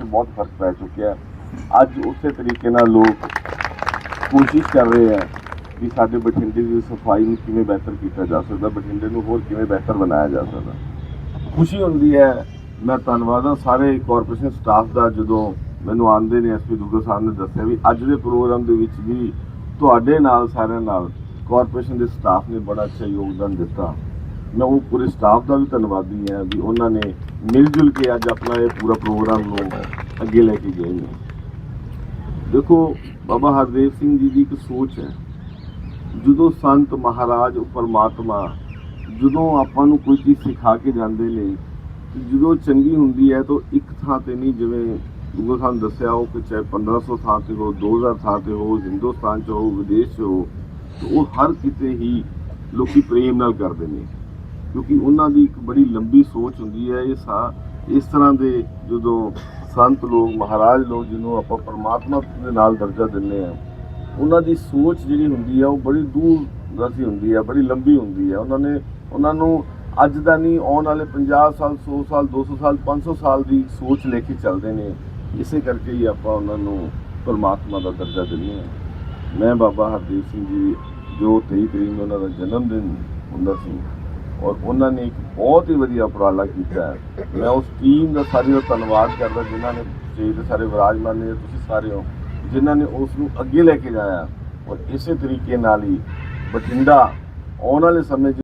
'ਚ ਬਹੁਤ ਫ਼ਰਕ ਪੈ ਚੁੱਕਿਆ ਅੱਜ ਉਸੇ ਤਰੀਕੇ ਨਾਲ ਲੋਕ ਕੋਸ਼ਿਸ਼ ਕਰ ਰਹੇ ਆ ਕਿ ਸਾਡੇ ਬਠਿੰਡੇ ਦੀ ਸਫ਼ਾਈ ਨੂੰ ਕਿਵੇਂ ਬਿਹਤਰ ਕੀਤਾ ਜਾ ਸਕਦਾ, ਬਠਿੰਡੇ ਨੂੰ ਹੋਰ ਕਿਵੇਂ ਬਿਹਤਰ ਬਣਾਇਆ ਜਾ ਸਕਦਾ। ਖੁਸ਼ੀ ਹੁੰਦੀ ਹੈ, ਮੈਂ ਧੰਨਵਾਦ ਹਾਂ। ਸਾਰੇ ਕਾਰਪੋਰੇਸ਼ਨ ਸਟਾਫ ਦਾ ਜਦੋਂ ਮੈਨੂੰ ਆਂਦੇ ਨੇ ਐਸਪੀ ਦੁੱਗਾ ਸਾਹਿਬ ਨੇ ਦੱਸਿਆ ਵੀ ਅੱਜ ਦੇ ਪ੍ਰੋਗਰਾਮ ਦੇ ਵਿੱਚ ਵੀ ਤੁਹਾਡੇ ਨਾਲ, ਸਾਰਿਆਂ ਨਾਲ ਕਾਰਪੋਰੇਸ਼ਨ ਦੇ ਸਟਾਫ ਨੇ ਬੜਾ ਅੱਛਾ ਯੋਗਦਾਨ ਦਿੱਤਾ। ਮੈਂ ਉਹ ਪੂਰੇ ਸਟਾਫ ਦਾ ਵੀ ਧੰਨਵਾਦੀ ਹਾਂ ਵੀ ਉਹਨਾਂ ਨੇ ਮਿਲ ਜੁਲ ਕੇ ਅੱਜ ਆਪਣਾ ਇਹ ਪੂਰਾ ਪ੍ਰੋਗਰਾਮ ਨੂੰ ਅੱਗੇ ਲੈ ਕੇ ਗਏ ਨੇ। ਦੇਖੋ, ਬਾਬਾ ਹਰਦੇਵ ਸਿੰਘ ਜੀ ਦੀ ਇੱਕ ਸੋਚ ਹੈ। ਜਦੋਂ ਸੰਤ ਮਹਾਰਾਜ, ਪਰਮਾਤਮਾ ਜਦੋਂ ਆਪਾਂ ਨੂੰ ਕੋਈ ਚੀਜ਼ ਸਿਖਾ ਕੇ ਜਾਂਦੇ ਨੇ, ਤੇ ਜਦੋਂ ਚੰਗੀ ਹੁੰਦੀ ਹੈ ਤਾਂ ਇੱਕ ਥਾਂ ਤੇ ਨਹੀਂ, ਜਿਵੇਂ ਗੁਰੂ ਸਾਹਿਬ ਦੱਸਿਆ, ਉਹ ਕਿ ਚਾਹੇ 1500 ਥਾਂ ਤੇ ਹੋ 2000 ਥਾਂ ਤੇ ਹੋ, ਹਿੰਦੁਸਤਾਨ 'ਚ ਹੋ, ਵਿਦੇਸ਼ 'ਚ ਹੋ ਉਹ ਹਰ ਕਿਤੇ ਹੀ ਲੋਕੀ ਪ੍ਰੇਮ ਨਾਲ ਕਰਦੇ ਨੇ। ਕਿਉਂਕਿ ਉਹਨਾਂ ਦੀ ਇੱਕ ਬੜੀ ਲੰਬੀ ਸੋਚ ਹੁੰਦੀ ਹੈ, ਇਹ ਸਾ, ਇਸ ਤਰ੍ਹਾਂ ਦੇ ਜਦੋਂ ਸੰਤ ਲੋਕ, ਮਹਾਰਾਜ ਲੋਕ ਜਿਹਨੂੰ ਆਪਾਂ ਪਰਮਾਤਮਾ ਦੇ ਨਾਲ ਦਰਜਾ ਦਿੰਦੇ ਆ ਉਹਨਾਂ ਦੀ ਸੋਚ ਜਿਹੜੀ ਹੁੰਦੀ ਹੈ, ਉਹ ਬੜੀ ਦੂਰ ਦਰਸੀ ਹੁੰਦੀ ਹੈ, ਬੜੀ ਲੰਬੀ ਹੁੰਦੀ ਹੈ। ਉਹਨਾਂ ਨੇ, ਉਹਨਾਂ ਨੂੰ ਅੱਜ ਦਾ ਨਹੀਂ, ਆਉਣ ਵਾਲੇ 50 ਸਾਲ 100 ਸਾਲ 200 ਸਾਲ 500 ਸਾਲ ਦੀ ਸੋਚ ਲੈ ਕੇ ਚੱਲਦੇ ਨੇ। ਇਸੇ ਕਰਕੇ ਹੀ ਆਪਾਂ ਉਹਨਾਂ ਨੂੰ ਪਰਮਾਤਮਾ ਦਾ ਦਰਜਾ ਦਿੰਦੇ ਹਾਂ। ਮੈਂ ਬਾਬਾ ਹਰਦੀਪ ਸਿੰਘ ਜੀ, ਜੋ 23 ਤਰੀਕ ਨੂੰ ਉਹਨਾਂ ਦਾ ਜਨਮ ਦਿਨ ਹੁੰਦਾ ਸੀ। ਔਰ ਉਹਨਾਂ ਨੇ ਇੱਕ ਬਹੁਤ ਹੀ ਵਧੀਆ ਉਪਰਾਲਾ ਕੀਤਾ ਹੈ। ਮੈਂ ਉਸ ਟੀਮ ਦਾ ਸਾਰੀ ਦਾ ਧੰਨਵਾਦ ਕਰਦਾ, ਜਿਨ੍ਹਾਂ ਨੇ ਸਟੇਜ ਦੇ ਸਾਰੇ ਵਿਰਾਜਮਾਨ ਨੇ, ਤੁਸੀਂ ਸਾਰੇ ਹੋ, ਜਿਨ੍ਹਾਂ ਨੇ ਉਸ ਨੂੰ ਅੱਗੇ ਲੈ ਕੇ ਜਾਇਆ। ਔਰ ਇਸੇ ਤਰੀਕੇ ਨਾਲ ਹੀ ਬਠਿੰਡਾ ਆਉਣ ਵਾਲੇ ਸਮੇਂ 'ਚ